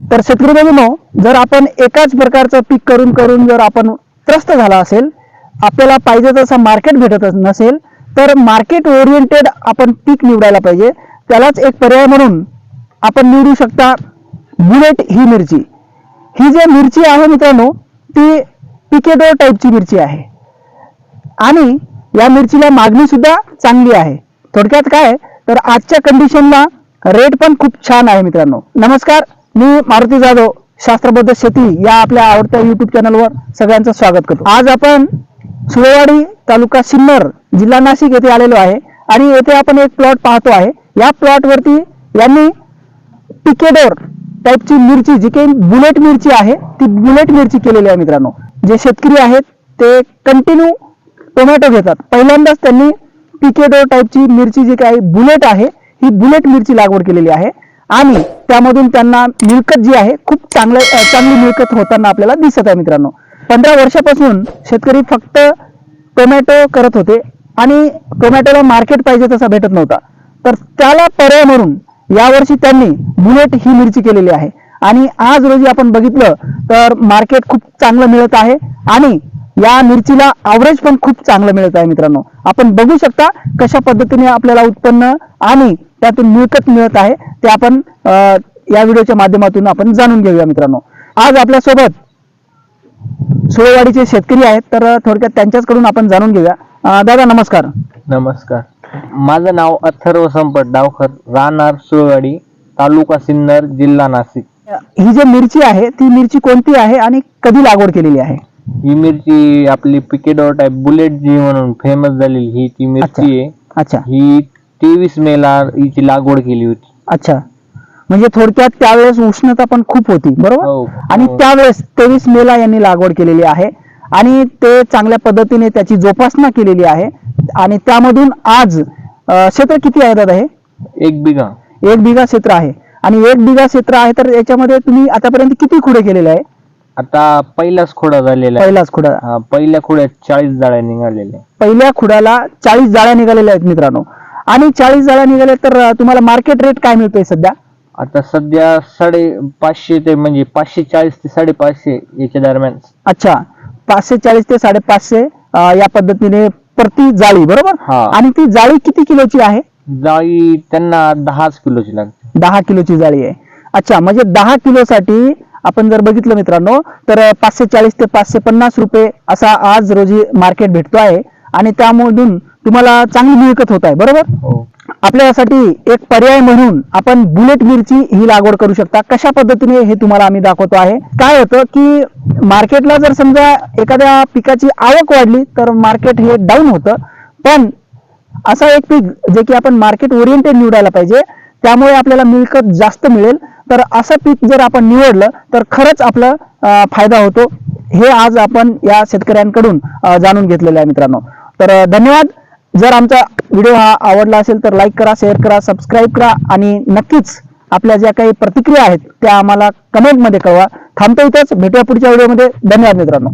तर शेतकरी बंधूंनो जर आपण एकाच प्रकारचं पीक करून करून जर आपण त्रस्त झाला असेल आपल्याला पाहिजे तसं मार्केट भेटत नसेल तर मार्केट ओरिएंटेड आपण पीक निवडायला पाहिजे. त्यालाच एक पर्याय म्हणून आपण निवडू शकता बुलेट ही मिरची. ही जी मिरची आहे मित्रांनो ती पिकेडो टाईपची मिरची आहे. आणि या मिरचीला मागणी सुद्धा चांगली आहे. थोडक्यात काय तर आजच्या कंडिशनला रेट पण खूप छान आहे मित्रांनो. नमस्कार. मी मारुती जाधव शास्त्रबद्ध शेती या आपल्या आवडत्या युट्यूब चॅनलवर सगळ्यांचं स्वागत करतो. आज आपण सुळेवाडी तालुका सिन्नर जिल्हा नाशिक येथे आलेलो आहे आणि येथे आपण एक प्लॉट पाहतो आहे. या प्लॉटवरती यांनी पिकेडोर टाईपची मिरची जी काही बुलेट मिरची आहे ती बुलेट मिरची केलेली आहे मित्रांनो. जे शेतकरी आहेत ते कंटिन्यू टोमॅटो घेतात. पहिल्यांदाच त्यांनी पिकेडोर टाईपची मिरची जी काही बुलेट आहे ही बुलेट मिरची लागवड केलेली आहे. आणि त्यामधून त्यांना मिळकत जी आहे खूप चांगलं चांगली मिळकत होताना आपल्याला दिसत आहे मित्रांनो. पंधरा वर्षापासून शेतकरी फक्त टोमॅटो करत होते आणि टोमॅटोला मार्केट पाहिजे तसा भेटत नव्हता. तर त्याला पर्याय म्हणून यावर्षी त्यांनी बुलेट ही मिरची केलेली आहे. आणि आज रोजी आपण बघितलं तर मार्केट खूप चांगलं मिळत आहे आणि या मिरचीला ॲव्हरेज पण खूप चांगलं मिळत आहे मित्रांनो. आपण बघू शकता कशा पद्धतीने आपल्याला उत्पन्न आणि त्यातून मिळकत मिळत आहे ते आपण या व्हिडिओच्या माध्यमातून आपण जाणून घेऊया मित्रांनो. आज आपल्यासोबत सुळेवाडीचे शेतकरी आहेत तर थोडक्यात त्यांच्याचकडून आपण जाणून घेऊया. दादा नमस्कार. नमस्कार. माझं नाव अथर्व संपत डावखर राहणार सुळवाडी तालुका सिन्नर जिल्हा नाशिक. ही जी मिरची आहे ती मिरची कोणती आहे आणि कधी लागवड केलेली आहे? ही मिरची आपली पिकेडो टाईप बुलेट जी म्हणून फेमस झालेली ही ती मिरची आहे. अच्छा. ही तेवीस मे ला हिची लागवड केली होती. अच्छा. म्हणजे थोडक्यात त्यावेळेस उष्णता पण खूप होती बरोबर? हो. आणि हो. त्यावेळेस तेवीस मेला यांनी लागवड केलेली आहे. आणि ते चांगल्या पद्धतीने त्याची जोपासना केलेली आहे. आणि त्यामधून आज अं, क्षेत्र किती आहे दादा हे? एक बिघा. एक बिघा क्षेत्र आहे. आणि एक बिघा क्षेत्र आहे तर याच्यामध्ये तुम्ही आतापर्यंत किती खुडे केलेले आहे? आता पहिलाच खोडा झालेला आहे. पहिलाच खुडा. हा, पहिल्या खोड्यात चाळीस जाळ्या निघालेल्या पहिल्या खुडाला चाळीस जाळ्या निघालेल्या आहेत मित्रांनो. आणि चाळीस जाळ्या निघाल्या तर अं, तुम्हाला मार्केट रेट काय मिळतोय सध्या? आता सध्या साडे पाचशे ते म्हणजे पाचशे चाळीस ते साडेपाचशे याच्या दरम्यान. अच्छा. पाचशे चाळीस ते साडेपाचशे अं, या पद्धतीने प्रति जाळी बरोबर? हा. आणि ती जाळी किती किलोची आहे? जाळी त्यांना दहाच किलोची लागते. दहा किलोची जाळी आहे. अच्छा म्हणजे दहा किलोसाठी आपण जर बघितलं मित्रांनो तर पाचशे चाळीस ते पाचशे पन्नास रुपये असा आज रोजी मार्केट भेटतो आहे. आणि त्यामधून तुम्हाला चांगली मिळकत होत आहे बरोबर? हो. आपल्यासाठी एक पर्याय म्हणून आपण बुलेट मिरची ही लागवड करू शकता. कशा पद्धतीने हे तुम्हाला आम्ही दाखवतो आहे? काय होतं की मार्केटला जर समजा एखाद्या पिकाची आवक वाढली तर मार्केट हे डाऊन होतं. पण असा एक पीक जे की आपण मार्केट ओरिएंटेड निवडायला पाहिजे त्यामुळे आपल्याला मिळकत जास्त मिळेल. तर असं पीक जर आपण निवडलं तर खरंच आपलं फायदा होतो. हे आज आपण या शेतकऱ्यांकडून जाणून घेतलेलं आहे मित्रांनो. तर धन्यवाद. जर आमचा व्हिडिओ हा आवडला असेल तर लाईक करा शेअर करा सबस्क्राईब करा आणि नक्कीच आपल्या ज्या काही प्रतिक्रिया आहेत त्या आम्हाला कमेंटमध्ये कळवा. थांबतो इथंच. भेटूया पुढच्या व्हिडिओमध्ये. धन्यवाद मित्रांनो.